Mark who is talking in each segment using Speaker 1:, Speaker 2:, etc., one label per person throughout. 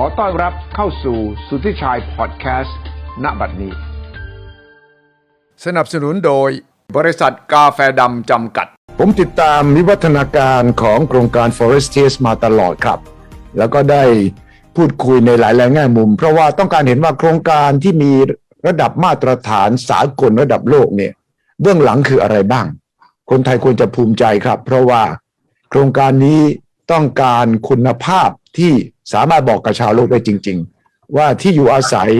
Speaker 1: ขอต้อนรับเข้าสู่สุทธิชัยพอดแคสต์ณบัดนี้ สนับสนุนโดยบริษัทกาแฟดำจำกัด ผมติดตามวิวัฒนาการของโครงการ Forestiers มาตลอดครับ แล้วก็ได้พูดคุยในหลายแง่มุม เพราะว่าต้องการเห็นว่าโครงการที่มีระดับมาตรฐานสากลระดับโลกเนี่ยเบื้องหลังคืออะไรบ้าง คนไทยควรจะภูมิใจครับ เพราะว่าโครงการนี้ต้องการคุณภาพ ที่สามารถบอกกับชาวโลกได้จริง ๆ ว่าที่อยู่อาศัย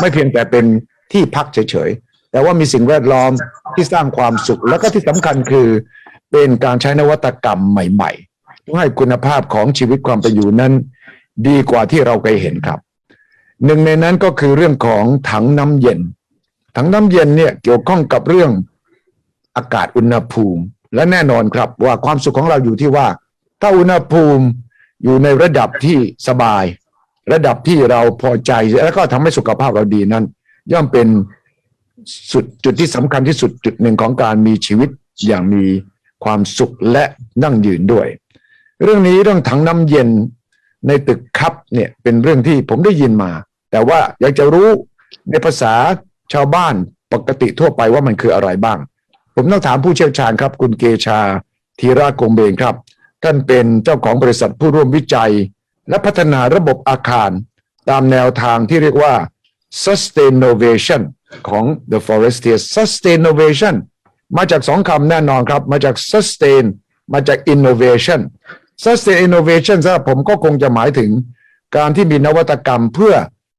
Speaker 1: ไม่เพียงแต่เป็นที่พักเฉยๆ แต่ว่ามีสิ่งแวดล้อมที่สร้างความสุข แล้วก็ที่สำคัญคือเป็นการใช้นวัตกรรมใหม่ๆเพื่อให้คุณภาพของชีวิตความเป็นอยู่นั้น ดีกว่าที่เราเคยเห็นครับ หนึ่งในนั้นก็คือเรื่องของถังน้ำเย็น ถังน้ำเย็นเนี่ยเกี่ยวข้องกับเรื่องอากาศอุณหภูมิ และแน่นอนครับว่าความสุขของเราอยู่ที่ว่า ถ้าอุณหภูมิ อยู่ในระดับที่สบาย ระดับที่เราพอใจ แล้วก็ทำให้สุขภาพเราดีนั้น ย่อมเป็นสุดจุดที่สำคัญที่สุดจุดหนึ่งของการมีชีวิตอย่างมีความสุขและยั่งยืนด้วย เรื่องนี้เรื่องถังน้ำเย็นในตึกครับเนี่ยเป็นเรื่องที่ผมได้ยินมา แต่ว่าอยากจะรู้ในภาษาชาวบ้านปกติทั่วไปว่ามันคืออะไรบ้าง ผมต้องถามผู้เชี่ยวชาญครับ คุณเกชาธีระกงเบงครับ ท่านเป็นเจ้าของบริษัทผู้ร่วมวิจัย และพัฒนาระบบอาคาร ตามแนวทางที่เรียกว่า Sustainovation ของ The Forestier sustainnovation มาจากสองคำแน่นอนครับ มาจาก sustain มาจาก innovation sustain innovation สำหรับผมก็คงจะหมายถึง การที่มีนวัตกรรมเพื่อ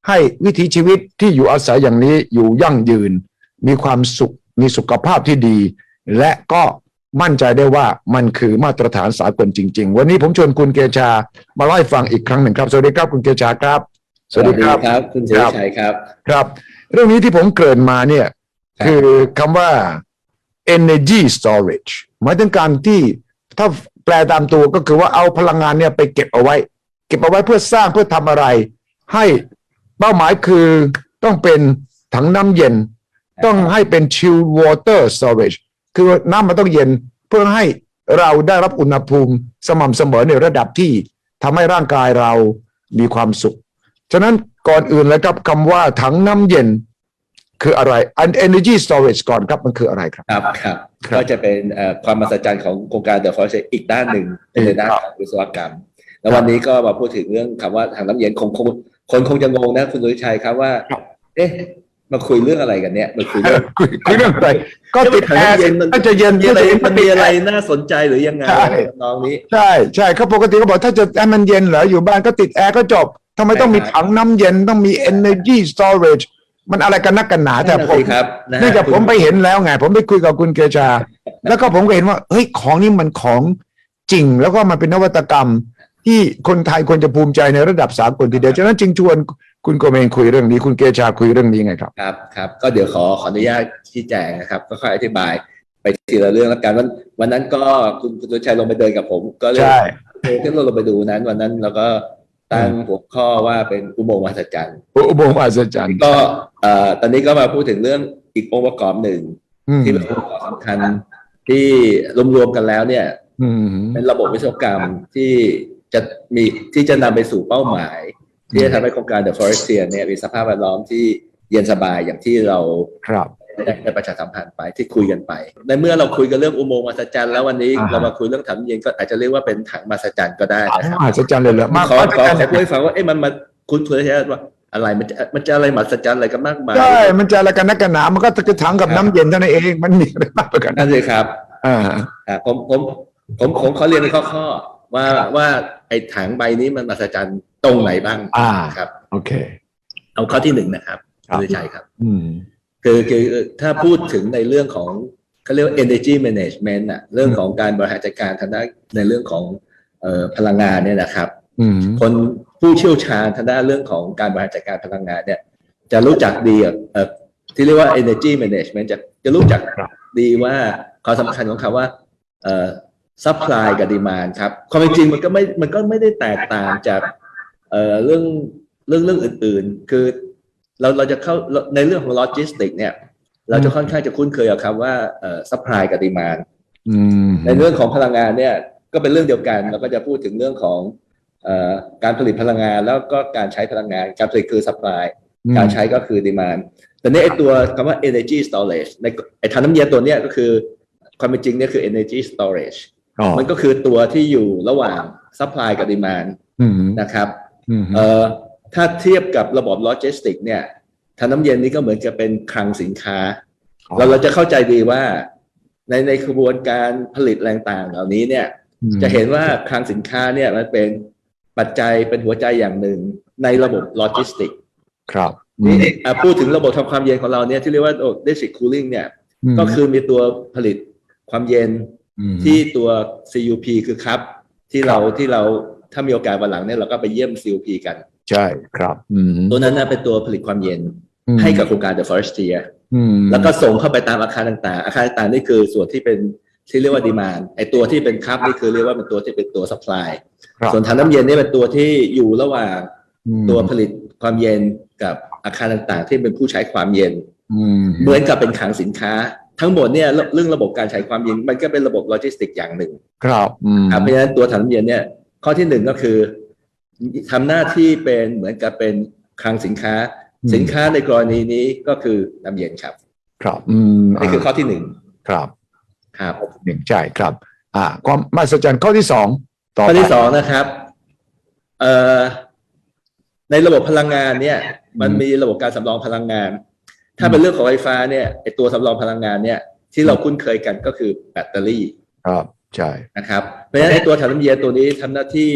Speaker 1: ให้วิถีชีวิตที่อยู่อาศัยอย่างนี้อยู่ยั่งยืน มีความสุข มีสุขภาพที่ดี และก็ มั่นใจได้ว่ามันคือมาตรฐานสากลจริง ๆ วันนี้ผมชวนคุณเกชามาเล่าให้ฟังอีกครั้งหนึ่งครับสวัสดีครับคุณเกชาครับ
Speaker 2: สวัสดีครับคุณสุรชัยครับ
Speaker 1: ครับ เรื่องนี้ที่ผมเกริ่นมาเนี่ย
Speaker 2: ครับ
Speaker 1: คือคำว่า energy storage หมายถึงการที่ถ้าแปลตามตัวก็คือว่าเอาพลังงานเนี่ยไปเก็บเอาไว้ เก็บเอาไว้เพื่อสร้างเพื่อทำอะไร ให้เป้าหมายคือต้องเป็นถังน้ำเย็น ต้องให้เป็น chill water storage คือน้ำมันต้องเย็นเพื่อให้เราได้รับอุณหภูมิสม่ำเสมอในระดับที่ทำให้ร่างกายเรามีความสุข ฉะนั้นก่อนอื่นเลยครับคำว่าถังน้ำเย็นคืออะไรอัน energy storage ก่อนครับมันคืออะไรครับ
Speaker 2: ครับครับ
Speaker 1: ครับ
Speaker 2: ก็จะเป็นเอ่อความมหัศจรรย์ของโครงการ The Forest อีกด้านหนึ่งเป็นในด้านของวิศวกรรม แล้ววันนี้ก็มาพูดถึงเรื่องคำว่าถังน้ำเย็นคงคงคนคงจะงงนะคุณสุรชัยครับว่า
Speaker 1: ครับ
Speaker 2: เอ๊ะ มาคุยเรื่องอะไรกันเนี่ยมาคุยเรื่อง
Speaker 1: คุยคุยเรื่องอะไร ก็ติดแอร์
Speaker 2: เย็นมัน
Speaker 1: ถ้าจะเย็น
Speaker 2: มีอะไร
Speaker 1: ก็จ
Speaker 2: มันมีอะไรน่าสนใจหรือยังไง
Speaker 1: ใช่
Speaker 2: น้องนี้
Speaker 1: ใช่ใช่เขาปกติเขาบอกถ้าจะให้มันเย็นเหรออยู่บ้านก็ติดแอร์ก็จบทำไมต้องมี
Speaker 2: ใช่ครับ
Speaker 1: ถังน้ำเย็นต้องมี energy storage มันอะไรกันนักกันหนาแต่
Speaker 2: นั่น
Speaker 1: ผ
Speaker 2: น่ะ
Speaker 1: ม
Speaker 2: สิครับนะฮะ
Speaker 1: เนื่องจากผมไปเห็นแล้วไง ผมไปคุยกับคุณเกชา แล้วก็ผมก็เห็นว่าเฮ้ยของนี้มันของจริง แล้วก็มันเป็นนวัตกรรมที่คนไทยควรจะภูมิใจในระดับสากลทีเดียวฉะนั้นจึงชวน คุณโกเมนคุยเรื่องนี้คุณเกชาคุยเรื่องนี้ไงครับ
Speaker 2: ครับครับก็เดี๋ยวขอขออนุญาตชี้แจงนะครับ ก็ค่อยอธิบายไปทีละเรื่องแล้วกันวันวันนั้นก็คุณคุณสุรชัยลงไปเดินกับผม ก็เลย
Speaker 1: ใช่
Speaker 2: เออที่เราลงไปดูนั้น วันนั้นเราก็ตั้งหัวข้อว่าเป็นอุโมงค์มหัศจรรย์
Speaker 1: อุโมงค์อัศจรรย์
Speaker 2: ก็เอ่อตอนนี้ก็มาพูดถึงเรื่องอีกองค์ประกอบหนึ่ง
Speaker 1: อืม
Speaker 2: ที่เป็นองค์ประกอบสำคัญที่รวมๆกันแล้วเนี่ย
Speaker 1: อืม
Speaker 2: เป็นระบบวิศวกรรมที่จะมีที่จะนำไปสู่เป้าหมาย ที่จะทำให้โครงการ The Forestier เนี่ยมีสภาพแวดล้อมที่เย็นสบายอย่างที่เรา
Speaker 1: ครับ
Speaker 2: ได้ได้ประชาสัมพันธ์ไปที่คุยกันไป ในเมื่อเราคุยกันเรื่องอุโมงค์มหัศจรรย์แล้ววันนี้
Speaker 1: อ่าฮะ
Speaker 2: เรามาคุยเรื่องถังเย็นก็อาจจะเรียกว่าเป็นถังมหัศจรรย์ก็ได้นะครับ
Speaker 1: มหัศจรรย์เลยเหรอมา
Speaker 2: ขอ
Speaker 1: มหัศ
Speaker 2: ขอ
Speaker 1: จรรย์
Speaker 2: ขอพูดให้ฟังว่าเอ๊ะมันมาคุณทุนใช่ว่าอะไรมันจะมันจะอะไรมหัศจรรย์อะไรกันมากมาย
Speaker 1: ใช่มันจะอะไรกันนักกันหนามันก็ตะกถังกับน้ำเย็นเท่านั้นเองมันมีอะไรมากกว่ากัน
Speaker 2: นั่นเลยครับ
Speaker 1: อ่า
Speaker 2: อ่าผมผมผมผมขอเรียนในข้อข้อว่าว่าไอ้ถังใบนี้มันมหัศจรรย์ ตรงไหนบ้าง
Speaker 1: อ่า
Speaker 2: ครับ
Speaker 1: โอเค
Speaker 2: เอาข้อที่หนึ่งนะครับ
Speaker 1: ครับ
Speaker 2: คุณชัยครับ
Speaker 1: อืม
Speaker 2: คือคือถ้าพูดถึงในเรื่องของเขาเรียกว่า energy management อะเรื่องของการบริหารจัดการทางด้านในเรื่องของเอ่อพลังงานเนี่ยนะครับ
Speaker 1: อืม
Speaker 2: คนผู้เชี่ยวชาญทางด้านเรื่องของการบริหารจัดการพลังงานเนี่ยจะรู้จักดีอะเอ่อที่เรียกว่า energy management จะจะรู้จัก
Speaker 1: ครับ
Speaker 2: ดีว่าความสำคัญของคำว่าเอ่อ supply กับ demand ครับความเป็นจริงมันก็ไม่มันก็ไม่ได้แตกต่างจาก เอ่อเรื่องเรื่องเรื่องอื่น ๆ คือเราเราจะเข้าในเรื่องของ logistic เนี่ย เราจะค่อนข้างจะคุ้นเคยกับคำว่าเอ่อ supply กับ demand
Speaker 1: อืม
Speaker 2: ในเรื่องของพลังงานเนี่ยก็เป็นเรื่องเดียวกันเราก็จะพูดถึงเรื่องของเเอ่อการผลิตพลังงานแล้วก็การใช้พลังงาน การผลิตคือ supply
Speaker 1: อืม
Speaker 2: การใช้ก็คือ demand แต่นี้ไอตัวคำว่า energy storage ในไอทานน้ำเย็นตัวเนี้ยก็คือความเป็นจริงเนี่ยคือ energy storage
Speaker 1: อ๋อ
Speaker 2: มันก็คือตัวที่อยู่ระหว่าง supply กับ demand
Speaker 1: อืม
Speaker 2: นะครับ
Speaker 1: อืม
Speaker 2: เอ่อถ้าเทียบกับระบบโลจิสติก เนี่ยทานน้ำเย็นนี้ก็เหมือนกับเป็นคลังสินค้า เราเราจะเข้าใจดีว่า ในในกระบวนการผลิตแรงต่างเหล่านี้เนี่ย
Speaker 1: อืม
Speaker 2: จะเห็นว่าคลังสินค้าเนี่ยมันเป็นปัจจัยเป็นหัวใจอย่างหนึ่งในระบบโลจิสติก
Speaker 1: ครับอืม
Speaker 2: นี่อะพูดถึงระบบทำความเย็นของเราเนี่ยที่เรียกว่า district cooling เนี่ย
Speaker 1: ม
Speaker 2: ก็คือมีตัวผลิตความเย็น
Speaker 1: ม
Speaker 2: ที่ตัว CUP คือครับ ที่เรา
Speaker 1: ครับ
Speaker 2: ที่เรา ถ้ามีโอกาสวันหลังเนี่ยเราก็ไปเยี่ยม CUP กัน
Speaker 1: ใช่ครับอืม
Speaker 2: ตัวนั้นนะเป็นตัวผลิตความเย็น
Speaker 1: อืม
Speaker 2: ให้กับโครงการ The Forestier
Speaker 1: อืม
Speaker 2: แล้วก็ส่งเข้าไปตามอาคารต่างๆ อาคารต่างๆนี่คือส่วนที่เป็นที่เรียกว่าดีมานไอตัวที่เป็นครับนี่คือเรียกว่าเป็นตัวที่เป็นตัว supply
Speaker 1: ครับ
Speaker 2: ส่วนถังน้ำเย็นนี่เป็นตัวที่อยู่ระหว่าง
Speaker 1: อืม
Speaker 2: ตัวผลิตความเย็นกับอาคารต่างๆ ที่เป็นผู้ใช้ความเย็น
Speaker 1: อืม
Speaker 2: เหมือนกับเป็นคลังสินค้า ทั้งหมดเนี่ยเรื่องระบบการใช้ความเย็นมันก็เป็นระบบโลจิสติกอย่างหนึ่ง
Speaker 1: ครับอืม
Speaker 2: ครับเพราะฉะนั้นตัวถังน้ำเย็นเนี่ย ข้อที่หนึ่งก็คือทำหน้าที่เป็นเหมือนกับเป็นคลังสินค้า สินค้าในกรณีนี้ก็คือน้ำเย็นครับ
Speaker 1: ครับอืม
Speaker 2: นี่คือข้อที่หนึ่ง
Speaker 1: ครับ
Speaker 2: ครับ
Speaker 1: หนึ่งใช่ครับ อ่าความมหัศจรรย์ข้อที่สองต่อ
Speaker 2: ข้อที่
Speaker 1: ไป
Speaker 2: สองนะครับ เอ่อในระบบพลังงานเนี่ย มันมีระบบการสำรองพลังงาน ถ้าเป็นเรื่องของไฟฟ้าเนี่ยไอตัวสำรองพลังงานเนี่ย ที่เราคุ้นเคยกันก็คือแบตเตอรี่
Speaker 1: ครับ ใช่
Speaker 2: นะครับ เพราะฉะนั้นไอตัวถังน้ำเย็นตัวนี้ทำหน้าที่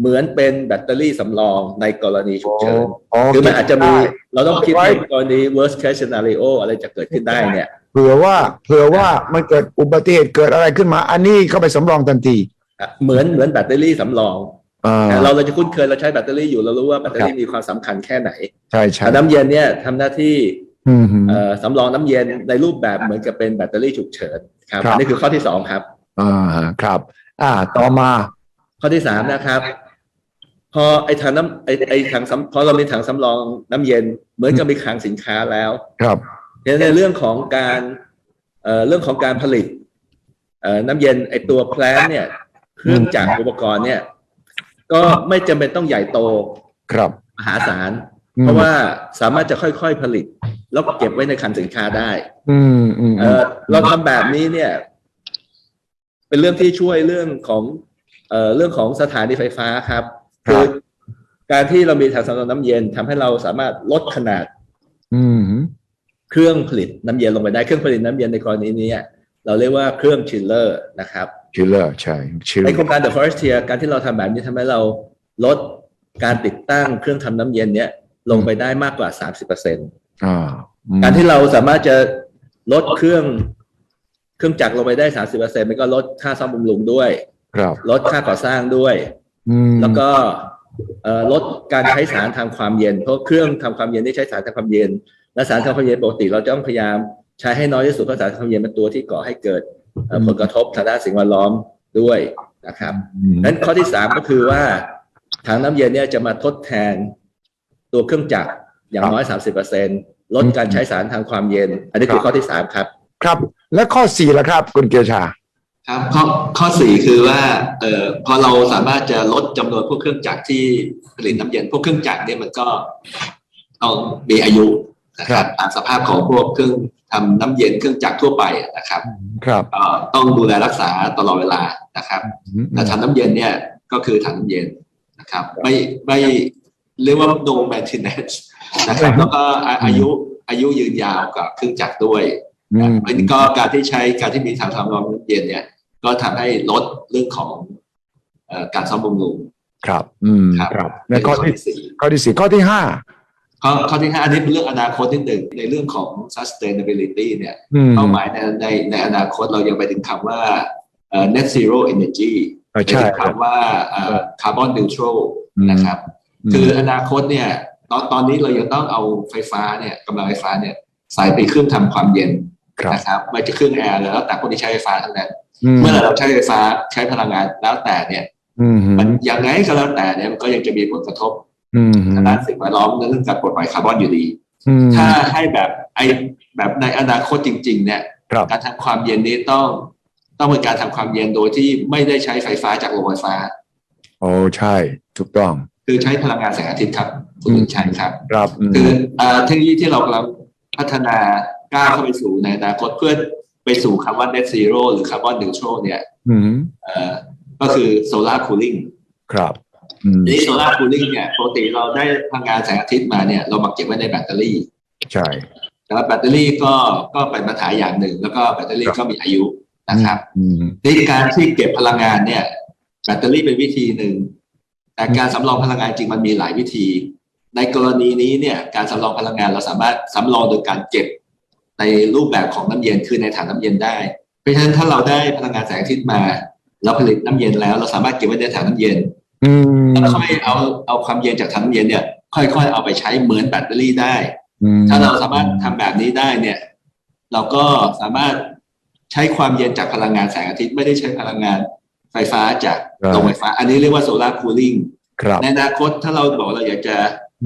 Speaker 2: เหมือนเป็นแบตเตอรี่สำรองในกรณีฉุกเฉิน
Speaker 1: อ๋อ
Speaker 2: คือมันอาจจะมี
Speaker 1: ได้
Speaker 2: เราต้องคิด
Speaker 1: ไว้
Speaker 2: ในกรณี worst case scenario อะไรจะเกิดขึ้นได้เนี่ย
Speaker 1: เผื่อว่าเผื่อว่ามันเกิดอุบัติเหตุเกิดอะไรขึ้นมา อันนี้เข้าไปสำรองทันที
Speaker 2: อะเหมือนเหมือนแบตเตอรี่สำรอง
Speaker 1: อ่า
Speaker 2: เราเราจะคุ้นเคยเราใช้แบตเตอรี่อยู่เรารู้ว่าแบตเตอรี่มีความสำคัญแค่ไหน
Speaker 1: ใช่ใช่
Speaker 2: แต่น้ำเย็นเนี่ยทำหน้าที่
Speaker 1: อืม
Speaker 2: เอ่อ สำรองน้ำเย็นในรูปแบบเหมือนกับเป็นแบตเตอรี่ฉุกเฉินครับ
Speaker 1: ครับ
Speaker 2: อันนี้คือข้อที่สองครับ
Speaker 1: อ่าครับ อ่า ต่อมา
Speaker 2: ข้อที่สามนะครับ พอไอ้ถังน้ำไอ้ไอ้ถังสำพอเรามีถังสำรองน้ำเย็น เหมือนกับมีคลังสินค้าแล้ว
Speaker 1: ครับ
Speaker 2: ในเรื่องของการเอ่อเรื่องของการผลิตเอ่อน้ำเย็นไอ้ตัวแพลนเนี่ยเครื่องจักรอุปกรณ์เนี่ย ก็ไม่จำเป็นต้องใหญ่โต
Speaker 1: ครับ
Speaker 2: มหาศาล
Speaker 1: อืม
Speaker 2: เพราะว่าสามารถจะค่อยๆผลิต แล้วก็เก็บไว้ในคลังสินค้าได้
Speaker 1: อืมอืม
Speaker 2: เออเราทำแบบนี้เนี่ย เป็นเรื่องที่ช่วยเรื่องของ เอ่อเรื่องของสถานีไฟฟ้าครับคือการที่เรามีถังสำรองน้ำเย็นทำให้เราสามารถลดขนาด
Speaker 1: อืม
Speaker 2: เครื่องผลิตน้ำเย็นลงไปได้เครื่องผลิตน้ำเย็นในกรณีนี้เนี่ยเราเรียกว่าเครื่องชิลเลอร์นะครับ
Speaker 1: ชิลเลอร์ใช่ชิล
Speaker 2: ในโครงการ The Forestier การที่เราทำแบบนี้ทำให้เราลดการติดตั้งเครื่องทำน้ำเย็นเนี้ย ลงไปได้มากกว่า30%
Speaker 1: อ่าอืม
Speaker 2: การที่เราสามารถจะลดเครื่องเครื่องจักรลงไปได้30%มันก็ลดค่าซ่อมบำรุงด้วย
Speaker 1: ครับ
Speaker 2: ลดค่าก่อสร้างด้วย
Speaker 1: อืม
Speaker 2: แล้วก็เอ่อลดการใช้สารทางความเย็น เพราะเครื่องทำความเย็นที่ใช้สารทางความเย็น และสารทางความเย็นปกติเราจะต้องพยายามใช้ให้น้อยที่สุดเพราะสารทางความเย็นเป็นตัวที่ก่อให้เกิดเอ่อผลกระทบทางด้านสิ่งแวดล้อมด้วยนะครับ
Speaker 1: อืม
Speaker 2: นั้นข้อที่สามก็คือว่าถังน้ำเย็นเนี่ยจะมาทดแทน ตัวเครื่องจักรอย่างน้อย 30%ลดการใช้สารทางความเย็น อันนี้คือข้อที่สามครับ
Speaker 1: ครับ และข้อสี่ละครับ คุณเกียรติชา
Speaker 2: ครับข้อข้อสี่คือว่าเอ่อพอเราสามารถจะลดจำนวนพวกเครื่องจักรที่ผลิตน้ำเย็นพวกเครื่องจักรเนี่ยมันก็ต้องมีอายุนะครับตามสภาพของพวกเครื่องทำน้ำเย็นเครื่องจักรทั่วไปนะครับ
Speaker 1: ครับ
Speaker 2: ก็ต้องดูแลรักษาตลอดเวลานะครับแต่ถังน้ำเย็นเนี่ยก็คือถังน้ำเย็นนะครับ ไม่ไม่ เรียกว่า no maintenance นะครับแล้วก็อาอายุอายุยืนยาวกับเครื่องจักรด้วย
Speaker 1: อืม
Speaker 2: อันนี้ก็การที่ใช้การที่มีถังสำรองน้ำเย็นเนี่ย ก็ทำให้ลดเรื่องของเอ่อการซ่อมบำรุง
Speaker 1: ครับ อืม
Speaker 2: ครับ
Speaker 1: ครับและข้อที่
Speaker 2: สี่
Speaker 1: ข้อที่สี่ข้อที่ห้า
Speaker 2: ข้อข้อที่ห้าอันนี้เป็นเรื่องอนาคตที่หนึ่งในเรื่องของ sustainability เนี่ย
Speaker 1: อืม
Speaker 2: เป้าหมายในในในอนาคตเรายังไปถึงคำว่าเอ่อ net zero energy
Speaker 1: เออ
Speaker 2: ไป
Speaker 1: ใช่
Speaker 2: ถึงคำว่าเอ่อ carbon neutral
Speaker 1: อืม
Speaker 2: นะครับ
Speaker 1: ม
Speaker 2: คืออนาคตเนี่ยตอนตอนนี้เรายังต้องเอาไฟฟ้าเนี่ยกำลังไฟฟ้าเนี่ยใส่ไปเครื่องทำความเย็น
Speaker 1: ครับ
Speaker 2: นะครับไม่จะเครื่องแอร์แล้วแต่คนที่ใช้ไฟฟ้าทั้งนั้น
Speaker 1: อืม
Speaker 2: เมื่อเราใช้ไฟฟ้าใช้พลังงานแล้วแต่เนี่ย
Speaker 1: อืม
Speaker 2: มันยังไงก็แล้วแต่เนี่ยมันก็ยังจะมีผลกระทบ
Speaker 1: อืม
Speaker 2: ทางด้านสิ่งแวดล้อมในเรื่องการปลดปล่อยคาร์บอนอยู่ดี
Speaker 1: อืม
Speaker 2: ถ้าให้แบบไอแบบในอนาคตจริง ๆ เนี่ย
Speaker 1: ครับ
Speaker 2: การทำความเย็นนี้ต้องต้องเป็นการทำความเย็นโดยที่ไม่ได้ใช้ไฟฟ้าจากโรงไฟฟ้า
Speaker 1: โอ้ใช่ถูกต้อง
Speaker 2: คือใช้พลังงานแสงอาทิตย์ครับคุณลุงชัยครับ
Speaker 1: ครับอืม
Speaker 2: คือเอ่อเทคโนโลยีที่เรากำลังพัฒนาก้าวเข้าไปสู่ในอนาคตเพื่อไปสู่คำว่า net zero หรือ carbon neutral เนี่ย
Speaker 1: อืม
Speaker 2: เอ่อก็คือ solar cooling
Speaker 1: ครับอืม
Speaker 2: ทีนี้ solar cooling เนี่ยปกติเราได้พลังงานแสงอาทิตย์มาเนี่ยเรามาเก็บไว้ในแบตเตอรี่
Speaker 1: ใช่
Speaker 2: แล้วแบตเตอรี่ก็ก็เป็นปัญหาอย่างหนึ่ง แล้วก็แบตเตอรี่ก็มีอายุนะครับ
Speaker 1: อืม
Speaker 2: ในการที่เก็บพลังงานเนี่ย แบตเตอรี่เป็นวิธีหนึ่ง แต่การสำรองพลังงานจริงมันมีหลายวิธี ในกรณีนี้เนี่ยการสำรองพลังงานเราสามารถสำรองโดยการเก็บในรูปแบบของน้ำเย็นคือในถังน้ำเย็นได้ เพราะฉะนั้นถ้าเราได้พลังงานแสงอาทิตย์มา เราผลิตน้ำเย็นแล้ว เราสามารถเก็บไว้ในถังน้ำเย็น
Speaker 1: อืม
Speaker 2: แล้วค่อยเอาเอาความเย็นจากถังน้ำเย็นเนี่ย ค่อยๆเอาไปใช้เหมือนแบตเตอรี่ได้
Speaker 1: อืม
Speaker 2: ถ้าเราสามารถทำแบบนี้ได้เนี่ย เราก็สามารถใช้ความเย็นจากพลังงานแสงอาทิตย์ไม่ได้ใช้พลังงาน ไฟฟ้าจากโรงไฟฟ้า อันนี้เรียกว่าโซลาร์คูลิ่ง
Speaker 1: ครับ
Speaker 2: ในอนาคตถ้าเราบอกเราอยากจะ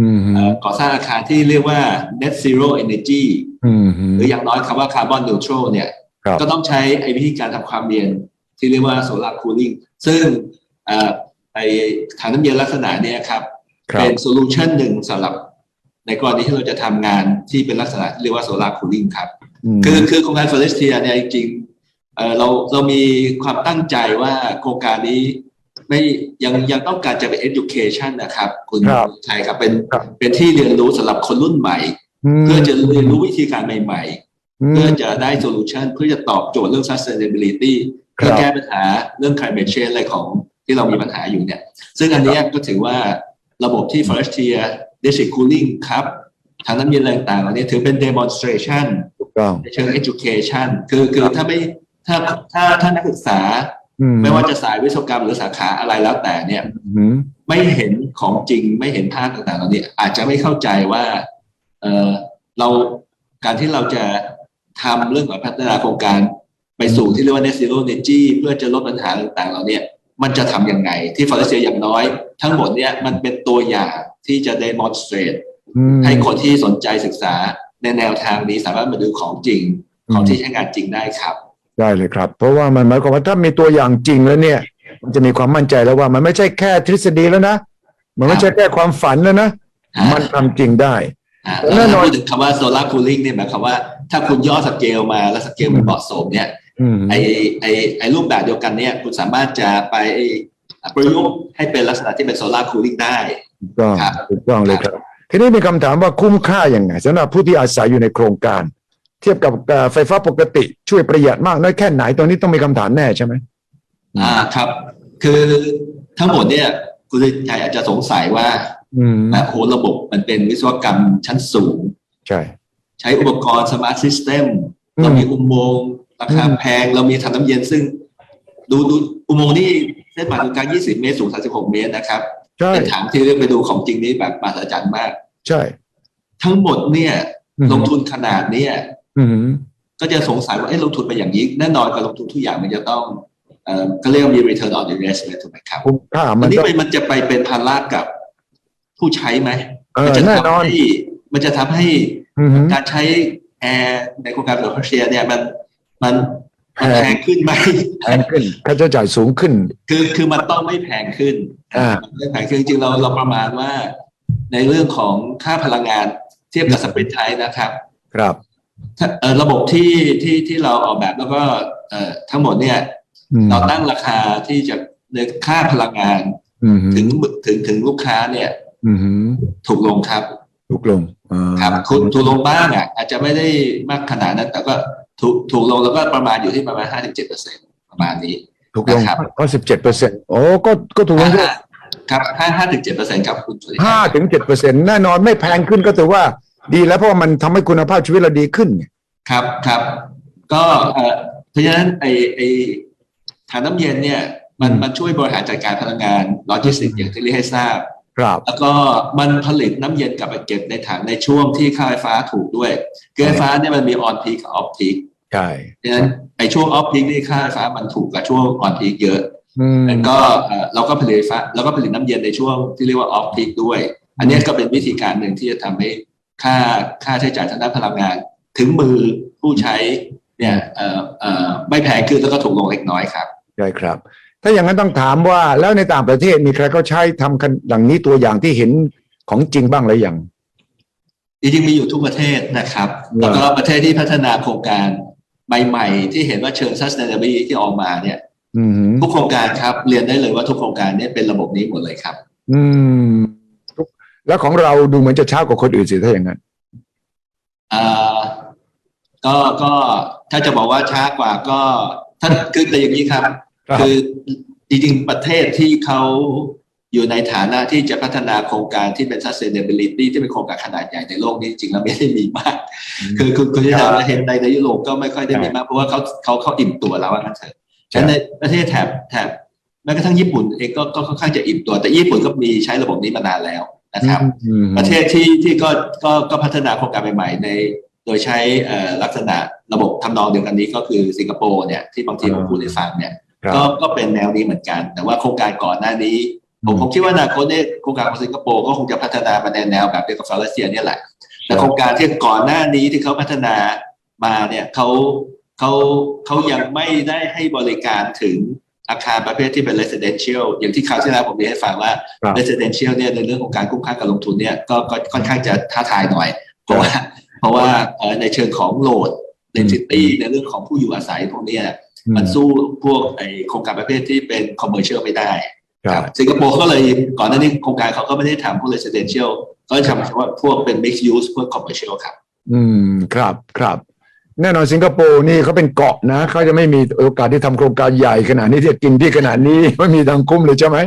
Speaker 1: อืม
Speaker 2: เอ่อก่อสร้างอาคารที่เรียกว่า net zero energy
Speaker 1: อืม
Speaker 2: หรืออย่างน้อยคำว่า carbon neutral เนี่ย
Speaker 1: ครับ
Speaker 2: ก็ต้องใช้ไอ้วิธีการทำความเย็นที่เรียกว่า solar cooling ซึ่งเอ่อไอ้ถังน้ำเย็นลักษณะเนี้ยครับ
Speaker 1: ครั
Speaker 2: เป็
Speaker 1: บ
Speaker 2: นโซลูชันหนึ่งสำหรับในกรณีที่เราจะทำงานที่เป็นลักษณะที่เรียกว่าโซลาร์คูลิ่งครับ
Speaker 1: ม
Speaker 2: คือคือโครงการเฟรสเทียเนี่ยจริงๆ เอ่อเราเรามีความตั้งใจว่าโครงการนี้ไม่ยังยังต้องการจะเป็น education นะครับ คุณ
Speaker 1: ครับ
Speaker 2: ชัยครับเป็น
Speaker 1: ครับ
Speaker 2: เป็นที่เรียนรู้สำหรับคนรุ่นใหม่ เพื่อจะเรียนรู้วิธีการใหม่ ๆ เพื่อจะได้โซลูชันเพื่อจะตอบโจทย์เรื่อง sustainability เพื่อแก้ปัญหาเรื่อง climate change อะไรของที่เรามีปัญหาอยู่เนี่ย ซึ่งอันเนี้ยก็ถือว่าระบบที่ Forestia District Cooling ครับทางน้ำเย็นอะไรต่างๆเหล่านี้ถือเป็น demonstration
Speaker 1: ถูกต้อง
Speaker 2: ในเชิง education คือคือถ้าไม่ ถ้าถ้าถ้านักศึกษา
Speaker 1: อื
Speaker 2: ไม่ว่าจะสายวิศวกรรมหรือสาขาอะไรแล้วแต่เนี่ย
Speaker 1: อืม
Speaker 2: ไม่เห็นของจริงไม่เห็นภาพต่างๆเหล่านี้อาจจะไม่เข้าใจว่าเออเราการที่เราจะทำเรื่องของพัฒนาโครงการไปสู่ที่เรียกว่า net zero energy เพื่อจะลดปัญหาต่างๆเหล่านี้มันจะทำยังไง ที่ฟอร์เรสเซียอย่างน้อย ทั้งหมดเนี่ยมันเป็นตัวอย่างที่จะ demonstrate
Speaker 1: อืม
Speaker 2: ให้คนที่สนใจศึกษาในแนวทางนี้สามารถมาดูของจริง ของที่ใช้งานจริงได้ครับ
Speaker 1: ได้เลยครับ เพราะว่ามันหมายความว่าถ้ามีตัวอย่างจริงแล้วเนี่ย มันจะมีความมั่นใจแล้วว่ามันไม่ใช่แค่ทฤษฎีแล้วนะ มันไม่ใช่แค่ความฝันแล้วนะ
Speaker 2: อ่ามั
Speaker 1: มันทำจริงได้
Speaker 2: อ่า
Speaker 1: แน่นอน
Speaker 2: พูดถึงคำว่า solar cooling เนี่ยหมายความว่าถ้าคุณย่อสเกลมาแล้วสเกลมันเหมาะสมเนี่ย
Speaker 1: อืม
Speaker 2: ไอไอไอรูปแบบเดียวกันเนี่ย คุณสามารถจะไปประยุกต์ให้เป็นลักษณะที่เป็น solar cooling ได้
Speaker 1: ถูกต้อง
Speaker 2: ครับ
Speaker 1: ถูกต้องเลยครับทีนี้มีคำถามว่าคุ้มค่าอย่างไงสำหรับผู้ที่อาศัยอยู่ในโครงการ เทียบกับเอ่อไฟฟ้าปกติช่วยประหยัดมากน้อยแค่ไหนตรงนี้ต้องมีคำถามแน่ใช่ไหม
Speaker 2: อ่าครับ คือทั้งหมดเนี่ยคุณชัยอาจจะสงสัยว่า
Speaker 1: อืม
Speaker 2: นะโอ้โหระบบมันเป็นวิศวกรรมชั้นสูง
Speaker 1: ใช่
Speaker 2: ใช้อุปกรณ์สมาร์ทซิสเต็ม
Speaker 1: อืม
Speaker 2: เรามีอุโมงค์ราคา
Speaker 1: อืม
Speaker 2: แพง เรามีถังน้ำเย็นซึ่ง ดูดูอุโมงค์นี่เส้นผ่านศูนย์กลาง 20 เมตร สูง 36 เมตรนะครับ
Speaker 1: ใช่
Speaker 2: เป็นถังที่เรียกไปดูของจริงนี่แบบมหัศจรรย์มาก
Speaker 1: ใช่
Speaker 2: ทั้งหมดเนี่ย
Speaker 1: อืม
Speaker 2: ลงทุนขนาดเนี่ย
Speaker 1: อืม
Speaker 2: ก็จะสงสัยว่าเอ๊ะลงทุนไปอย่างนี้แน่นอนการลงทุนทุกอย่างมันจะต้องเอ่อก็เรียกว่ามี return on investment ถูกไหมครับ
Speaker 1: คุ้มค่า
Speaker 2: อั
Speaker 1: มัน
Speaker 2: นนี้
Speaker 1: ต้อง
Speaker 2: มันมันจะไปเป็นภาระกับผู้ใช้ไหม
Speaker 1: เอ
Speaker 2: มั
Speaker 1: อ
Speaker 2: จะ
Speaker 1: แน่น
Speaker 2: ทำ
Speaker 1: อน
Speaker 2: ให้มันจะทำให้
Speaker 1: อืม
Speaker 2: การใช้แอร์ในโครงการเปิดพัชเชียเนี่ยมันมันมัน
Speaker 1: แพง
Speaker 2: แพงขึ้นไหม
Speaker 1: แพงขึ้นค่าใช้จ่ายสูงขึ้น
Speaker 2: คือคือมันต้องไม่แพงขึ้น
Speaker 1: อ่า
Speaker 2: ไม่แพงขึ้นจริงๆเราเราประมาณว่า ในเรื่องของค่าพลังงานเทียบกับสปริตไทยนะครับ
Speaker 1: ครับ
Speaker 2: ถ้าเอ่อ ระบบที่ที่ที่เราออกแบบแล้วก็เอ่อทั้งหมดเนี่ย
Speaker 1: อืม
Speaker 2: เราตั้งราคาที่จะในค่าพลังงาน
Speaker 1: อืม
Speaker 2: ถึงถึงถึงลูกค้าเนี่ย
Speaker 1: อืม
Speaker 2: ถูกลงครับ
Speaker 1: ถูกลงอ่า
Speaker 2: ครับถูกถูกลงบ้างอะอาจจะไม่ได้มากขนาดนั้น แต่ก็ถูกถูกลงแล้วก็ประมาณอยู่ที่ประมาณห้าถึงเจ็ดเปอร์เซ็นประมาณนี้
Speaker 1: ถูกลง
Speaker 2: นะครับ
Speaker 1: ก็สิบเจ็ดเปอร์เซ็นต์โอ้ก็ก็ถูกลงด้วย
Speaker 2: ครับห้าห้าถึงเจ็ดเปอร์เซ็นครับคุณสุริ
Speaker 1: ห้าถึงเจ็ดเปอร์เซ็นต์แน่นอนไม่แพงขึ้นก็ถือว่า ดีแล้วเพราะว่ามันทำให้คุณภาพชีวิตเราดีขึ้นไง
Speaker 2: ครับครับ ก็เอ่อเพราะฉะนั้นไอไอถังน้ำเย็นเนี่ยมันมันช่วยบริหารจัดการพลังงานโลจิสติกส์อย่างที่เรียกให้ทราบ
Speaker 1: ครับ
Speaker 2: แล้วก็มันผลิตน้ำเย็นกลับไปเก็บในถังในช่วงที่ค่าไฟฟ้าถูกด้วยคือไฟฟ้าเนี่ยมันมีออนพีกับออฟพี
Speaker 1: ใช่
Speaker 2: เพราะฉะนั้นไอช่วงออฟพีนี่ค่าไฟฟ้ามันถูกกับช่วงออนพีเยอะ
Speaker 1: อืม
Speaker 2: แล้วก็เอ่อเราก็ผลิตไฟฟ้าแล้วก็ผลิตน้ำเย็นในช่วงที่เรียกว่าออฟพีด้วย อันนี้ก็เป็นวิธีการหนึ่งที่จะทำให้ ค่าค่าใช้จ่ายทางด้านพลังงาน ถึงมือผู้ใช้เนี่ยเอ่อเอ่อไม่แพงขึ้นแล้วก็ถูกลงเล็กน้อยครับ
Speaker 1: ใช่ครับ ถ้าอย่างนั้นต้องถามว่าแล้วในต่างประเทศมีใครเขาใช้ทำกันอย่างนี้ตัวอย่างที่เห็นของจริงบ้างหรือยัง
Speaker 2: จริงๆมีอยู่ทุกประเทศนะครับ
Speaker 1: เหรอ
Speaker 2: แล้วก็ประเทศที่พัฒนาโครงการใหม่ๆ ที่เห็นว่าเชิง sustainability ที่ออกมาเนี่ย
Speaker 1: อืม
Speaker 2: ทุกโครงการครับ เรียนได้เลยว่าทุกโครงการเนี่ยเป็นระบบนี้หมดเลยครับ
Speaker 1: อืม แล้วของเราดูเหมือนจะช้ากว่าคนอื่นสิถ้าอย่างนั้น
Speaker 2: อ่าก็ก็ถ้าจะบอกว่าช้ากว่าก็ถ้าคือแต่อย่างนี้ครับ
Speaker 1: ครับ
Speaker 2: คือจริงๆประเทศที่เขาอยู่ในฐานะที่จะพัฒนาโครงการที่เป็น sustainability ที่เป็นโครงการขนาดใหญ่ในโลกนี้จริงๆแล้วไม่ได้มีมาก คือคือคุณที่ถามว่าเห็นในในยุโรปก็ไม่ค่อยได้มีมาก เพราะว่าเขาเขาเขาอิ่มตัวแล้วว่างั้นเถอะฉะนั้นในประเทศแถบแถบแม้กระทั่งญี่ปุ่นเองก็ก็ค่อนข้างจะอิ่มตัวแต่ญี่ปุ่นก็มีใช้ระบบนี้มานานแล้ว นะครับ
Speaker 1: อืม
Speaker 2: ประเทศที่ที่ก็ก็ก็พัฒนาโครงการใหม่ๆใน โดยใช้เอ่อลักษณะระบบทำนองเดียวกันนี้ก็คือสิงคโปร์เนี่ยที่บางทีผมพูดให้ฟังเนี่ย
Speaker 1: ครับ
Speaker 2: ก็ก็เป็นแนวนี้เหมือนกัน แต่ว่าโครงการก่อนหน้านี้ ผมผมคิดว่าอนาคตเนี่ยโครงการของสิงคโปร์ก็คงจะพัฒนามาในแนวแบบเดียวกับฟาเลเซียเนี่ยแหละแต่โครงการที่ก่อนหน้านี้ที่เขาพัฒนามาเนี่ยเขาเขาเขายังไม่ได้ให้บริการถึง อาคารประเภทที่เป็น residential อย่างที่คราวที่แล้วผมเรียนให้ฟังว่า
Speaker 1: ครับ
Speaker 2: residential เนี่ยในเรื่องของการคุ้มค่าการลงทุนเนี่ยก็ก็ค่อนข้างจะท้าทายหน่อย เพราะว่าเพราะว่าเอ่อในเชิงของโหลด density ในเรื่องของผู้อยู่อาศัยพวกเนี้ยมันสู้พวกไอโครงการประเภทที่เป็น commercial ไม่ได้
Speaker 1: ครับ
Speaker 2: สิงคโปร์ก็เลยก่อนหน้านี้โครงการเขาก็ไม่ได้ทำพวก residential เขาจะทำเฉพาะพวกเป็น mixed use พวก commercial ครับ
Speaker 1: อืมครับครับ แน่นอนสิงคโปร์นี่เขาเป็นเกาะนะเขาจะไม่มีโอกาสที่ทำโครงการใหญ่ขนาดนี้ที่จะกินที่ขนาดนี้ไม่มีทางคุ้มเลยใช่ไหม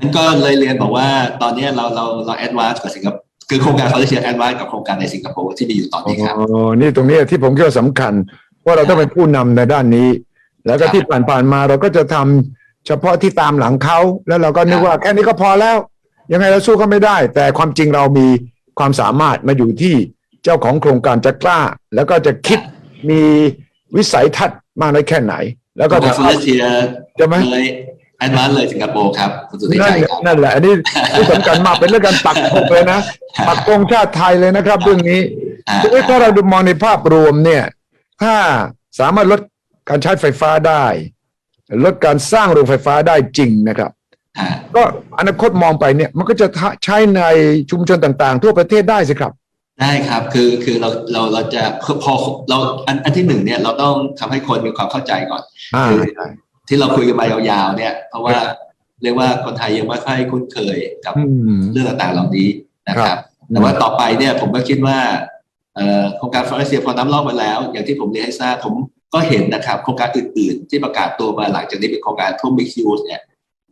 Speaker 2: นั่นก็เลยเรียนบอกว่าตอนนี้เราเราเราแอดวานซ์กับสิงคโปร์คือโครงการเขาจะเชียร์แอดวานซ์กับโครงการในสิงคโปร์ที่มีอยู่ตอนนี้ครับ
Speaker 1: อ๋อนี่ตรงนี้ที่ผมคิดว่าสำคัญว่าเราต้องเป็นผู้นำในด้านนี้ แล้วก็
Speaker 2: ครับ
Speaker 1: ที่ผ่านๆมาเราก็จะทำเฉพาะที่ตามหลังเขาแล้วเราก็นึกว่าแค่นี้ก็พอแล้ว ยังไงเราสู้เขาไม่ได้ แต่ความจริงเรามีความสามารถมาอยู่ที่เจ้าของโครงการจะกล้า แล้วก็จะคิด มีวิสัยทัศน์มากน้อยแค่ไหน แล้วก็
Speaker 2: โครงการ
Speaker 1: ทำ
Speaker 2: ฟาเลเซีย
Speaker 1: ใช่ไหม
Speaker 2: เลยแอดวานซ์เลยสิงคโปร์ครับคุณสุทธิ
Speaker 1: นั่น
Speaker 2: ชัย
Speaker 1: แหละ
Speaker 2: ครับ
Speaker 1: นั่นแหละอันนี้ที่สำคัญมากเป็นเรื่องการปักธงเลยนะปักธงชาติไทยเลยนะครับ เรื่องนี้
Speaker 2: อ่า
Speaker 1: ทีนี้ถ้าเราดูมองในภาพรวมเนี่ย ถ้าสามารถลดการใช้ไฟฟ้าได้ ลดการสร้างโรงไฟฟ้าได้จริงนะครับ
Speaker 2: อ่า
Speaker 1: ก็อนาคตมองไปเนี่ย มันก็จะใช้ในชุมชนต่าง ๆ ทั่วประเทศได้สิครับ
Speaker 2: ได้ครับคือคือเราเราเราจะพอเราอันอันที่หนึ่งเนี่ยเราต้องทำให้คนมีความเข้าใจก่อน
Speaker 1: อ่า
Speaker 2: ที่เราคุยกันมายาวๆเนี่ย เพราะว่าเรียกว่าคนไทยยังไม่ค่อยคุ้นเคยกับ
Speaker 1: อืม
Speaker 2: เรื่องต่างๆเหล่านี้นะค
Speaker 1: ครั
Speaker 2: รับ
Speaker 1: บ
Speaker 2: แต่ว่าต่อไปเนี่ยผมก็คิดว่าเอ่อโครงการฟลอเรเซียพอน้ำรอบมาแล้ว อย่างที่ผมเรียนให้ทราบผมก็เห็นนะครับ โครงการอื่นๆ ที่ประกาศตัวมาหลังจากนี้เป็นโครงการพวก mixed use เนี่ย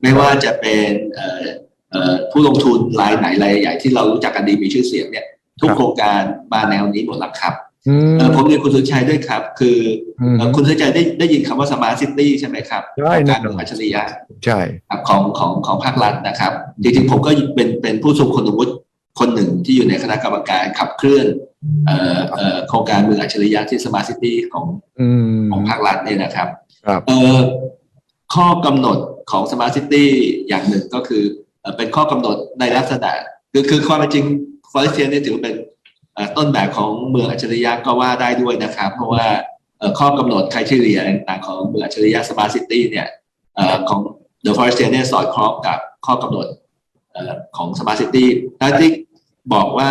Speaker 2: ไม่ว่าจะเป็นเอ่อเอ่อผู้ลงทุนรายไหนรายใหญ่ที่เรารู้จักกันดีมีชื่อเสียงเนี่ย ทุกโครงการมาแนวนี้หมดแล้วครับ
Speaker 1: อืม
Speaker 2: เอ่อผมเรียนคุณสุชัยด้วยครับ คือ
Speaker 1: อืม
Speaker 2: เอ่อคุณสุชัยได้ได้ยินคำว่า smart city ใช่ไหมครับ
Speaker 1: ใช่
Speaker 2: โครงการ
Speaker 1: แน่นอน
Speaker 2: อัจฉริยะ
Speaker 1: ใช่
Speaker 2: ครับของของของภาครัฐนะครับ จริงๆผมก็เป็นเป็นผู้ทรงคุณวุฒิคนหนึ่งที่อยู่ในคณะกรรมการขับเคลื่อนเอ่อเอ่อโครงการเมืองอัจฉริยะที่ smart city ของ
Speaker 1: อืม
Speaker 2: ของภาครัฐเนี่ยนะครับ
Speaker 1: ครับ
Speaker 2: เอ่อข้อกำหนดของ smart city อย่างหนึ่งก็คือเอ่อเป็นข้อกำหนดในลักษณะคือคือความเป็นจริง ฟอเรสเทียเนี่ยถือว่าเป็นเอ่อต้นแบบของเมืองอัจฉริยะก็ว่าได้ด้วยนะครับ เพราะว่าเอ่อข้อกำหนด criteria ต่างๆของเมืองอัจฉริยะ smart city เนี่ยเอ่อของ The Forestier เนี่ยสอดคล้องกับข้อกำหนดเอ่อของ Smart City ถ้าที่บอกว่า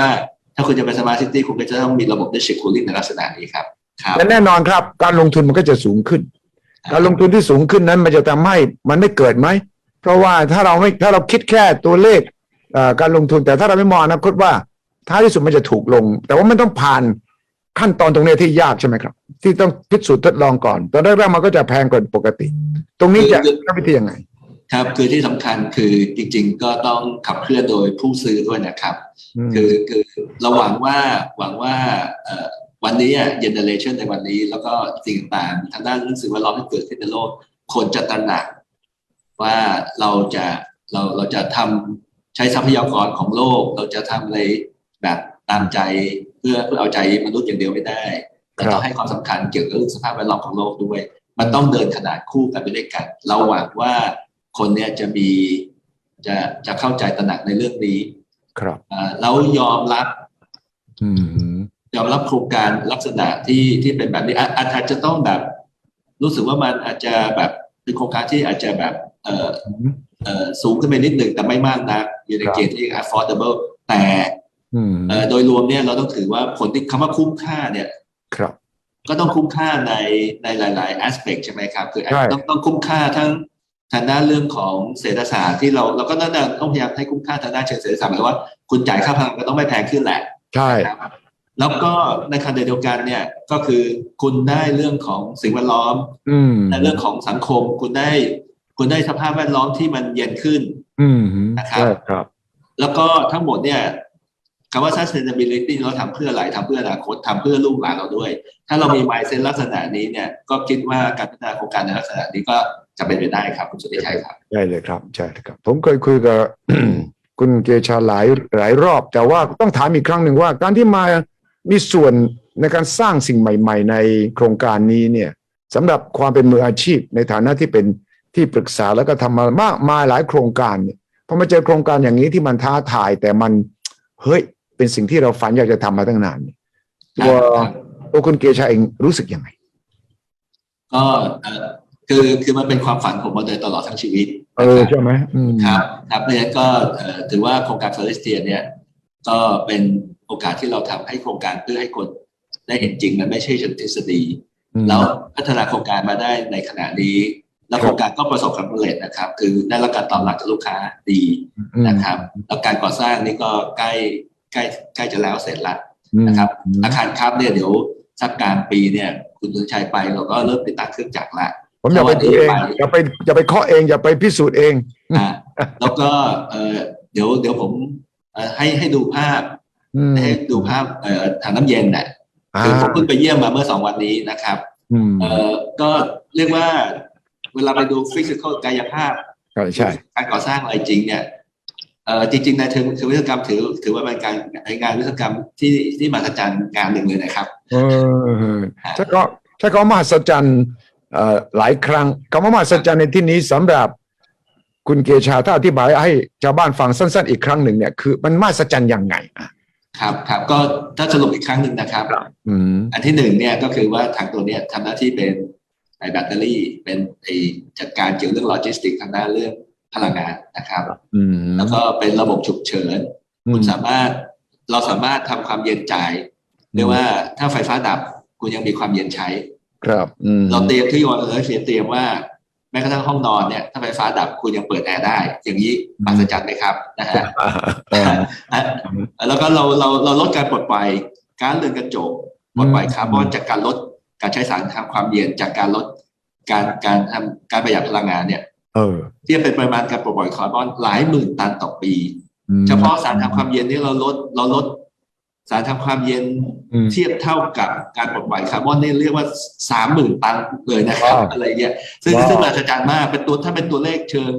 Speaker 2: ถ้าคุณจะเป็น Smart City คุณก็จะต้องมีระบบ district cooling ในลักษณะนี้ครับครับ
Speaker 1: และแน่นอนครับ การลงทุนมันก็จะสูงขึ้น การลงทุนที่สูงขึ้นนั้นมันจะทำให้มันไม่เกิดไหม เพราะว่าถ้าเราไม่ถ้าเราคิดแค่ตัวเลขเอ่อการลงทุนแต่ถ้าเราไม่มองอนาคตว่า ท้ายที่สุดมันจะถูกลง แต่ว่ามันต้องผ่านขั้นตอนตรงเนี้ยที่ยากใช่ไหมครับ ที่ต้องพิสูจน์ทดลองก่อน ตอนแรกๆมันก็จะแพงกว่าปกติ ตรงนี้จะใช้วิธียังไง
Speaker 2: ครับ คือที่สำคัญคือจริง ๆ ก็ต้องขับเคลื่อนโดยผู้ซื้อด้วยนะครับ
Speaker 1: ม
Speaker 2: คือคือเราหวังว่าหวังว่าเอ่อวันนี้เจเนเรชันในวันนี้ แล้วก็สิ่งต่างๆทางด้านเรื่องสิ่งแวดล้อมที่เกิดขึ้นในโลกคนจะตระหนักว่าเราจะเราเราจะทำใช้ทรัพยากรของโลก เราจะทำอะไร แบบตามใจเพื่อเพื่อเอาใจมนุษย์อย่างเดียวไม่ได้แต่ต้องให้ความสำคัญเกี่ยวกับเรื่องสภาพแวดล้อมของโลกด้วย มันต้องเดินขนาดคู่กันไปด้วยกัน เราหวังว่าคนเนี่ยจะมีจะจะเข้าใจตระหนักในเรื่องนี้
Speaker 1: ครับ
Speaker 2: อ่าแล้วยอมรับ
Speaker 1: อืม
Speaker 2: ยอมรับโครงการลักษณะที่ที่เป็นแบบนี้อาอาจอาจจะต้องแบบ รู้สึกว่ามันอาจจะแบบเป็นโครงการที่อาจจะแบบ เอ่อเอ่อสูงขึ้นไปนิดหนึ่งแต่ไม่มากนักอยู่ในเกณฑ์ที่ affordable แต่
Speaker 1: อืม
Speaker 2: เอ่อ โดยรวมเนี่ยเราต้องถือว่าผลที่คำว่าคุ้มค่าเนี่ย
Speaker 1: ครับ
Speaker 2: ก็ต้องคุ้มค่าในในหลายๆ aspect ใช่ไหมครับ คือ
Speaker 1: ใช่
Speaker 2: ต้องต้องคุ้มค่าทั้งทางด้านเรื่องของเศรษฐศาสตร์ที่เราเราก็ต้องต้องพยายามให้คุ้มค่าทางด้านเชิงเศรษฐศาสตร์หมายว่าคุณจ่ายค่าพลังก็ต้องไม่แพงขึ้นแหละ
Speaker 1: ใช่
Speaker 2: นะครับแล้วก็ในขณะเดียวกันเนี่ยก็คือคุณได้เรื่องของสิ่งแวดล้อม
Speaker 1: อืม
Speaker 2: ในเรื่องของสังคม คุณได้ คุณได้สภาพแวดล้อมที่มันเย็นขึ้น
Speaker 1: อืม
Speaker 2: นะครับ
Speaker 1: ใช่ครับ
Speaker 2: แล้วก็ทั้งหมดเนี่ย คำว่า sustainability เราทำเพื่ออะไรทำเพื่ออนาคตทำเพื่อลูกหลานเราด้วย ถ้าเรามี mindset ลักษณะนี้เนี่ยก็คิดว่าการพัฒนาโครงการในลักษณะนี้ก็จะเป็นไปได้ครับคุณสุทธิชัยครับ
Speaker 1: ใช่เลยครับใช่เลยครับ ผมเคยคุยกับคุณเกชาหลายหลายรอบ แต่ว่าต้องถามอีกครั้งหนึ่งว่า การที่มามีส่วนในการสร้างสิ่งใหม่ ๆ ในโครงการนี้เนี่ยสำหรับความเป็นมืออาชีพในฐานะที่เป็นที่ปรึกษาแล้วก็ทำมามากมายหลายโครงการเนี่ยพอมาเจอโครงการอย่างนี้ที่มันท้าทายแต่มันเฮ้ย เป็นสิ่งที่เราฝันอยากจะทำมาตั้งนานเนี่ยตัวตัวคุณเกชาเองรู้สึกยังไง
Speaker 2: ก็เอ่อคือคือมันเป็นความฝันผมมาโดยตลอดทั้งชีวิต
Speaker 1: เออใช่ไหมอืม
Speaker 2: ครับครับเพราะฉะนั้นก็เอ่อถือว่าโครงการ f o r e s t i e r เนี่ย ก็เป็นโอกาสที่เราทำให้โครงการเพื่อให้คนได้เห็นจริงมันไม่ใช่เชิงทฤษฎีแล้วพัฒนาโครงการมาได้ในขณะนี้ แล้วโครงการก็ประสบความสำเร็จนะครับ คือได้รับการตอบรับจากลูกค้าดี
Speaker 1: อืม
Speaker 2: นะครับ แล้วการก่อสร้างนี่ก็ใกล้ ใกล้ใกล้จะแล้วเสร็จละ
Speaker 1: อืม
Speaker 2: นะครับ อาคารครับเนี่ยเดี๋ยวสักกลางปีเนี่ย คุณตุนชัยไปเราก็เริ่มติดตั้งเครื่องจักรละ
Speaker 1: ผมอยากไปดูเองอย่าไปอย่าไปเคาะเองอย่าไปพิสูจน์เอง
Speaker 2: นะแล้วก็เออเดี๋ยวเดี๋ยวผมเอ่อให้ให้ดูภาพ
Speaker 1: อืม
Speaker 2: ให้ดูภาพเอ่อถังน้ำเย็นน่ะ
Speaker 1: อ่า
Speaker 2: คือผมเพิ่งไปเยี่ยมมาเมื่อสองวันนี้นะครับ
Speaker 1: อืม
Speaker 2: เอ่อก็เรียกว่าเวลาไปดูฟิสิกอลกายภาพ
Speaker 1: ใช่ใช่
Speaker 2: การก่อสร้างอะไรจริงเนี่ยเอ่อ จริงๆในเชิงคือวิศวกรรมถือ ถือว่าเป็นการงานวิศวกรรมที่ที่มหัศจรรย์งานหนึ่งเลยนะครับ
Speaker 1: เออใช่ก็ใช่ก็มหัศจรรย์เอ่อหลายครั้งคำว่ามหัศจรรย์ในที่นี้สำหรับคุณเกชาถ้าอธิบายให้ชาวบ้านฟังสั้น ๆ อีกครั้งหนึ่งเนี่ยคือมันมหัศจรรย์ยังไงอะ
Speaker 2: ครับครับก็ถ้าสรุปอีกครั้งหนึ่งนะครับ
Speaker 1: อืม
Speaker 2: อันที่หนึ่งเนี่ยก็คือว่าถังตัวเนี้ยทำหน้าที่เป็นไอแบตเตอรี่เป็นไอจัดการเกี่ยวเรื่องโลจิสติกทางด้านเรื่อง พลังงานนะครับ
Speaker 1: อืม
Speaker 2: แล้วก็เป็นระบบฉุกเฉินคุณสามารถเราสามารถทำความเย็นจ่ายเรียกว่าถ้าไฟฟ้าดับคุณยังมีความเย็นใช้
Speaker 1: ครับอืม
Speaker 2: เราเตรียมที่วอลเลยเตรียมว่าแม้กระทั่งห้องนอนเนี่ยถ้าไฟฟ้าดับคุณยังเปิดแอร์ได้ อย่างนี้มหัศจรรย์ไหมครับนะฮะ
Speaker 1: อ่าเออ
Speaker 2: อะแล้วก็เราเราเราลดการปลดปล่อยก๊าซเรือนกระจกปลดปล่อย
Speaker 1: อืม
Speaker 2: คาร์บอนจากการลดการใช้สารทางความเย็นจากการลดการการทำการประหยัดพลังงานเนี่ย
Speaker 1: เออ
Speaker 2: ที่เป็นปริมาณการปลดปล่อยคาร์บอนหลายหมื่นตันต่อปี
Speaker 1: อืม
Speaker 2: เฉพาะสารทำความเย็นนี่เราลดเราลด สารทำความเย็น
Speaker 1: อืม
Speaker 2: เทียบเท่ากับการปลดปล่อยคาร์บอนนี่เรียกว่าสามหมื่นตันเลยนะครับ
Speaker 1: ว้าว
Speaker 2: อะไรเงี้ยซึ่ง
Speaker 1: ว้าว
Speaker 2: ซึ่งมหัศจรรย์มากเป็นตัวถ้าเป็นตัวเลขเชิง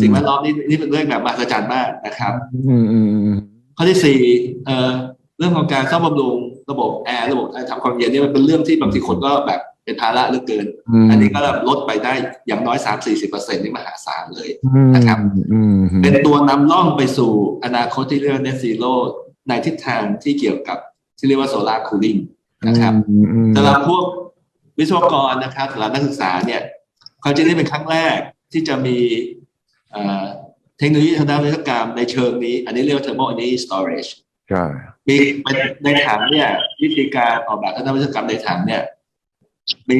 Speaker 2: สิ่งแวดล้อมนี่นี่เป็นเรื่องแบบมหัศจรรย์มากนะครับ
Speaker 1: อืมอืมอืม
Speaker 2: ข้อที่สี่เอ่อเรื่องของการซ่อมบำรุงระบบแอร์ระบบการทำความเย็นนี่มันเป็นเรื่องที่บางทีคนก็แบบ เป็นภาระเหลือเกิน
Speaker 1: ม
Speaker 2: อันนี้ก็ลดไปได้อย่างน้อยสามสี่สิบเปอร์เซ็นต์นี่มหาศาลเลย
Speaker 1: อืม
Speaker 2: นะครับ
Speaker 1: อืมอืม
Speaker 2: เป็นตัวนำล่องไปสู่อนาคตที่เรียกว่า net zero ในทิศทางที่เกี่ยวกับที่เรียกว่า solar cooling นะครับ
Speaker 1: อืมอืม
Speaker 2: สำหรับพวกวิศวกรนะครับสำหรับนักศึกษาเนี่ยเขาจะได้เป็นครั้งแรกที่จะมีเอ่อเทคโนโลยีทางด้านวิศวกรรมในเชิงนี้ อันนี้เรียกว่า thermal energy storage
Speaker 1: ใช่
Speaker 2: มีในถังเนี่ยวิธีการออกแบบทางด้านวิศวกรรมในถังเนี่ย มี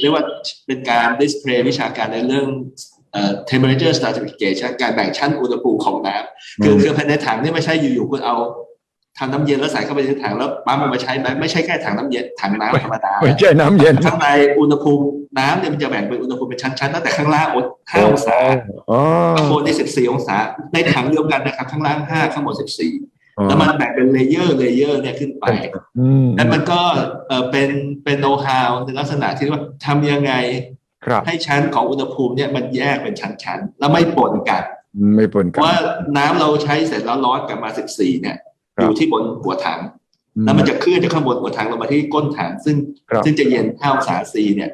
Speaker 2: เรียกว่าเป็นการดิสเพลย์วิชาการในเรื่องเอ่อ temperature stratification การแบ่งชั้นอุณหภูมิของน้ำคือคือภายในถังนี่ไม่ใช่อยู่ๆคุณเอาทำน้ำเย็นแล้วใส่เข้าไปในถังแล้วปั๊มมันมาใช้ไหมไม่ใช่แค่ถังน้ำเย็นถังน้ำธรรมดา
Speaker 1: ไม่ใช่น้ำเย็น
Speaker 2: ข้างในอุณหภูมิน้ำเนี่ยมันจะแบ่งเป็นอุณหภูมิเป็นชั้นๆตั้งแต่ข้างล่างอดห้าองศา
Speaker 1: อ๋อ
Speaker 2: ข้างบนนี่สิบสี่องศาในถังเดียวกันนะครับข้างล่างห้าข้างบนสิบสี่ แล้วมันแบ่งเป็นเลเยอร์เลเยอร์เนี่ยขึ้นไป
Speaker 1: อืม
Speaker 2: แล้วมันก็เออเป็นเป็นโน้ตฮาวในลักษณะที่ว่าทำยังไง
Speaker 1: ครับ
Speaker 2: ให้ชั้นของอุณหภูมิเนี่ยมันแยกเป็นชั้นๆ แล้วไม่ปนกัน
Speaker 1: ไม่ปน
Speaker 2: เพ
Speaker 1: กัน
Speaker 2: ราะว่าน้ำเราใช้เสร็จแล้วร้อนกลับมาสิบสี่เนี่ย
Speaker 1: ครับ
Speaker 2: อยู่ที่บนหัวถัง แล้วมันจะเคลื่อนจากข้างบนหัวถังลงมาที่ก้นถังซึ่ง
Speaker 1: ครับ
Speaker 2: ซึ่งจะเย็น5องศาซีเนี่ย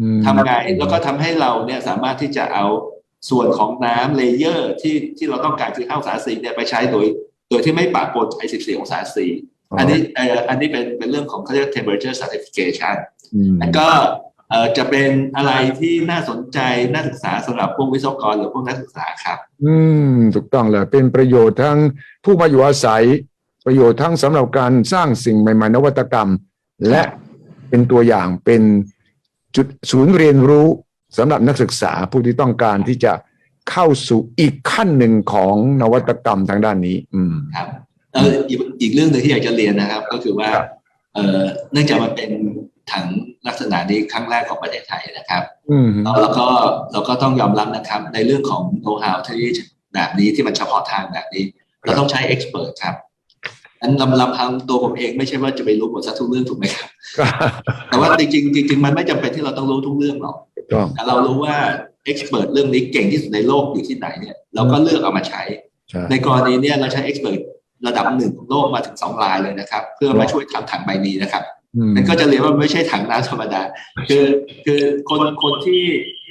Speaker 1: อืม
Speaker 2: ทำไงแล้วก็ทำให้เราเนี่ยสามารถที่จะเอาส่วนของน้ำเลเยอร์ที่ที่เราต้องการคือ5องศาซีเนี่ยไปใช้โดยโดยที่ไม่ปะปนไอ้14 องศาซีอันนี้เอ่ออันนี้เป็นเป็นเรื่องของเขาเรียก temperature certification
Speaker 1: อืม
Speaker 2: แล้วก็เอ่อจะเป็นอะไรที่น่าสนใจน่าศึกษาสำหรับพวกวิศวกรหรือพวกนักศึกษาครับ
Speaker 1: อืม ถูกต้องเลยเป็นประโยชน์ทั้งผู้มาอยู่อาศัย ประโยชน์ทั้งสำหรับการสร้างสิ่งใหม่ๆนวัตกรรม และเป็นตัวอย่างเป็นจุดศูนย์เรียนรู้สำหรับนักศึกษาผู้ที่ต้องการที่จะ เข้าสู่อีกขั้นหนึ่งของนวัตกรรมทางด้านนี้ อืม
Speaker 2: ครับเอออีกอีกเรื่องหนึ่งที่อยากจะเรียนนะครับ ก็คือว่า
Speaker 1: ครับ
Speaker 2: เอ่อเนื่องจากมันเป็นถังลักษณะนี้ครั้งแรกของประเทศไทยนะครับ
Speaker 1: อืม
Speaker 2: แล้วเราก็เราก็ต้องยอมรับนะครับ ในเรื่องของโน้ตฮาวที่แบบนี้ที่มันเฉพาะทางแบบนี้ เราต้องใช้เอ็กซ์เพรสครับอันลำลำพังตัวผมเองไม่ใช่ว่าจะไปรู้หมดซะทุกเรื่องถูกไหมครับ แต่ว่าจริงๆจริงๆมันไม่จำเป็นที่เราต้องรู้ทุกเรื่องหรอก
Speaker 1: ถูก ต้อง
Speaker 2: แต่เรารู้ว่าเอ็กซ์เพรสเรื่องนี้เก่งที่สุดในโลกอยู่ที่ไหนเนี่ยเราก็เลือกเอามาใช้
Speaker 1: ใช่
Speaker 2: ในกรณีเนี้ยเราใช้เอ็กซ์เพรสระดับหนึ่งของโลกมาถึงสองรายเลยนะครับ เพื่อมาช่วยทำถังใบนี้นะครับ
Speaker 1: อืม
Speaker 2: นั่นก็จะเรียนว่าไม่ใช่ถังน้ำธรรมดา คือคือคนคนที่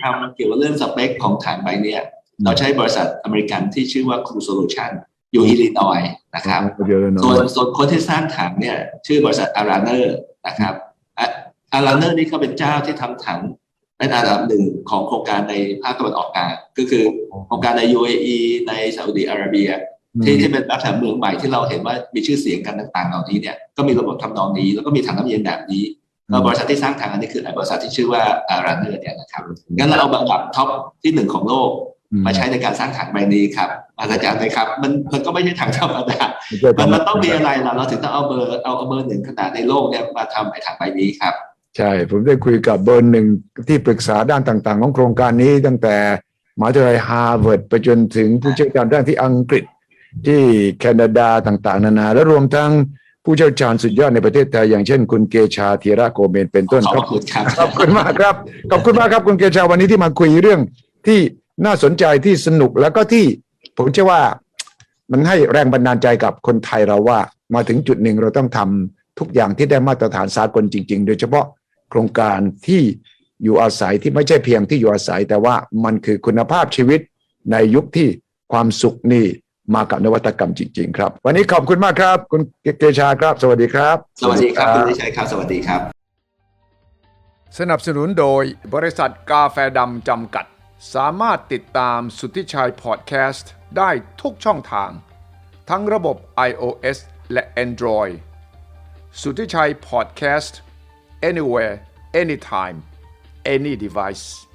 Speaker 2: ทำเกี่ยวกับเรื่องสเปคของถังใบเนี้ยเราใช้บริษัทอเมริกันที่ชื่อว่า Crew Solution อยู่อิลลินอยส์นะครับ
Speaker 1: เยอะเลยเน
Speaker 2: ส่วน
Speaker 1: อะ
Speaker 2: ส่วนคนที่สร้างถังเนี่ยชื่อบริษัทอาราเนอร์นะครับอาราเนอร์นี่เขาเป็นเจ้าที่ทำถัง เป็นอันดับหนึ่งของโครงการในภาคตะวันออกกลางก็คือโครงการใน UAE ในซาอุดิอาระเบีย ที่ที่เป็นลักษณะเมืองใหม่ที่เราเห็นว่ามีชื่อเสียงกันต่างๆเหล่านี้เนี่ยก็มีระบบทำนองนี้ แล้วก็มีถังน้ำเย็นแบบนี้แล้วบริษัทที่สร้างถังอันนี้คือบริษัทที่ชื่อว่าอาราเนอร์เนี่ยนะครับงั้นเราเอาอันดับท็อปที่หนึ่งของโลกมาใช้ในการสร้างถังใบนี้ครับอาจารย์ไหมครับ มันมันก็ไม่ใช่ถังธรรมดามันมันต้องมีอะไรล่ะเราถึงต้องเอาเบอร์เอาเอาเบอร์หนึ่งขนาดในโลกเนี่ยมาทำไอ้ถังใบนี้ครับ
Speaker 1: ใช่ ผมได้คุยกับเบอร์หนึ่งที่ปรึกษาด้านต่าง ๆ ของโครงการนี้ตั้งแต่มหาวิทยาลัยฮาร์วาร์ดไปจนถึงผู้เชี่ยวชาญด้านที่อังกฤษที่แคนาดาต่าง ๆ นานา และรวมทั้งผู้เชี่ยวชาญสุดยอดในประเทศไทยอย่างเช่น คุณเกชาธีระโกเมนเป็นต้น
Speaker 2: ข
Speaker 1: ค
Speaker 2: อ
Speaker 1: รั
Speaker 2: บบคุณครับ
Speaker 1: ขอบคุณมากครับขอบคุณมากครับคุณเกชาวันนี้ที่มาคุยเรื่องที่น่าสนใจที่สนุกแล้วก็ที่ผมเชื่อว่ามันให้แรงบันดาลใจกับคนไทยเราว่า มาถึงจุดหนึ่งเราต้องทำทุกอย่างที่ได้มาตรฐานสากลจริง ๆ โดยเฉพาะ โครงการที่อยู่อาศัยที่ไม่ใช่เพียงที่อยู่อาศัย แต่ว่ามันคือคุณภาพชีวิตในยุคที่ความสุขนี่มากับนวัตกรรมจริง ๆ ครับ วันนี้ขอบคุณมากครับ คุณเกชาครับ สวัสดีครับ
Speaker 2: สวัสดีครับคุณทิชัยครับ สวัสดีครับ
Speaker 1: สนับสนุนโดยบริษัทกาแฟดำจำกัด สามารถติดตามสุทธิชัยพอดแคสต์ได้ทุกช่องทาง ทั้งระบบ iOS และ Android สุทธิชัยพอดแคสต์ anywhere anytime any device